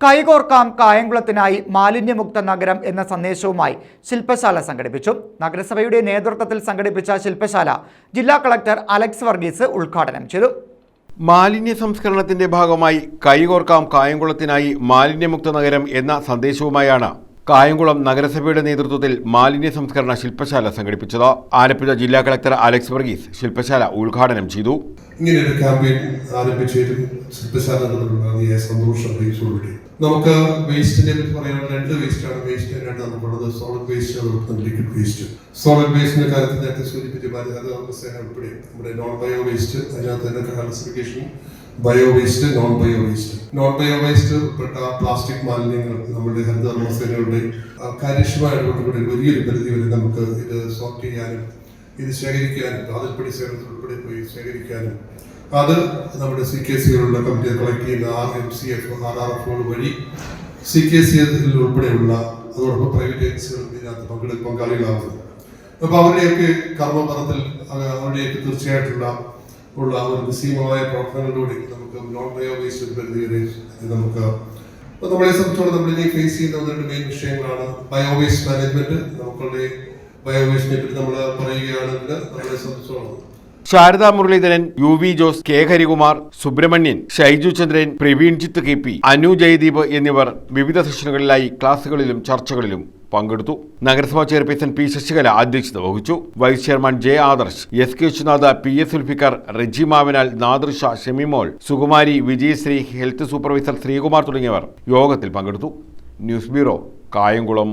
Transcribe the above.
കൈകോർക്കാം കായംകുളത്തിനായി മാലിന്യമുക്ത നഗരം എന്ന സന്ദേശവുമായി ശില്പശാല സംഘടിപ്പിച്ചു. നഗരസഭയുടെ നേതൃത്വത്തിൽ സംഘടിപ്പിച്ച ശില്പശാല ജില്ലാ കളക്ടർ അലക്സ് വർഗീസ് ഉദ്ഘാടനം ചെയ്തു. മാലിന്യ സംസ്കരണത്തിന്റെ ഭാഗമായി കൈകോർക്കാം കായംകുളത്തിനായി മാലിന്യമുക്ത നഗരം എന്ന സന്ദേശവുമായാണ് കായംകുളം നഗരസഭയുടെ നേതൃത്വത്തിൽ മാലിന്യ സംസ്കരണ ശില്പശാല സംഘടിപ്പിച്ചത്. ആലപ്പുഴ ജില്ലാ കളക്ടർ അലക്സ് വർഗീസ് ശില്പശാല ഉദ്ഘാടനം ചെയ്തു. ഇങ്ങനെ ഒരു ക്യാമ്പയിൻ ആരംഭിച്ചതിലും ശില്പശാല നടത്തിയ സന്തോഷം നമുക്ക് വേസ്റ്റിനെ പറ്റി പറയാനുള്ള രണ്ട് വേസ്റ്റാണ് വേസ്റ്റ് രണ്ട് നമുക്കുള്ളത്. സോളിഡ് വേസ്റ്റ് അതുപോലെ ലിക്വിഡ് വേസ്റ്റ് സോളിഡ് വേസ്റ്റിന്റെ കാര്യത്തിൽ നേരത്തെ സൂചിപ്പിച്ച സേന ഉൾപ്പെടെ നമ്മുടെ നോൺ ബയോ വേസ്റ്റ് അതിനകത്ത് തന്നെ classification bio waste non bio waste non bio waste ഉൾപ്പെട്ട പ്ലാസ്റ്റിക് മാലിന്യങ്ങൾ നമ്മുടെ ഹരിത ആ, കാര്യക്ഷമമായിട്ട് കൂടി വലിയൊരു പരിധി വരെ നമുക്ക് ഇത് സോർട്ട് ചെയ്യാനും ഇത് ശേഖരിക്കാനും അതിൽപ്പെടി സേവനത്തിൽ ഉൾപ്പെടെ പോയി ശേഖരിക്കാനും. അത് നമ്മുടെ സി കെ സികളുള്ള കമ്മിറ്റി കളക്ട് ചെയ്യുന്ന R M C F R R എഫുകൾ വഴി സി കെ സി ഉൾപ്പെടെയുള്ള അതോടൊപ്പം പ്രൈവറ്റ് ഏജൻസികൾ ഇതിനകത്ത് പങ്കെടു പങ്കാളികളാവുന്നത് അപ്പോൾ അവരുടെയൊക്കെ കർമ്മപഥത്തിൽ അവരുടെയൊക്കെ തീർച്ചയായിട്ടുള്ള ഉള്ള ഒരു നിസ്സീമമായ പ്രവർത്തനങ്ങളിലൂടെ നമുക്ക് നോൺ ബയോ വേസ്റ്റ് ഒരു പരിധി വരെ ഇത് നമുക്ക് നമ്മളെ സംബന്ധിച്ചോളം ഇനി ഫേസ് ചെയ്യുന്ന ഒന്ന് രണ്ട് മെയിൻ വിഷയങ്ങളാണ്. ബയോ വേസ്റ്റ് മാനേജ്മെന്റ് നമുക്കുള്ള വേസ്റ്റിനെ പറ്റി നമ്മൾ പറയുകയാണെങ്കിൽ നമ്മളെ സംബന്ധിച്ചോളം. Sharada Muraleedharan U V Jose K Harikumar Subramanian Shaiju Chandran Praveenjith K P Anu Jayadeep എന്നിവർ വിവിധ സെഷനുകളിലായി ക്ലാസുകളിലും ചർച്ചകളിലും പങ്കെടുത്തു. നഗരസഭാ ചെയർപേഴ്സൺ പി ശശികല അധ്യക്ഷത വഹിച്ചു. Vice chairman J Adarsh S K Viswanath P S Sulfiker Reji Mavinal Nadrisha Shemimol Sukumari Vijayasree health supervisor Sreekumar തുടങ്ങിയവർ യോഗത്തിൽ പങ്കെടുത്തു. News bureau Kayamkulam.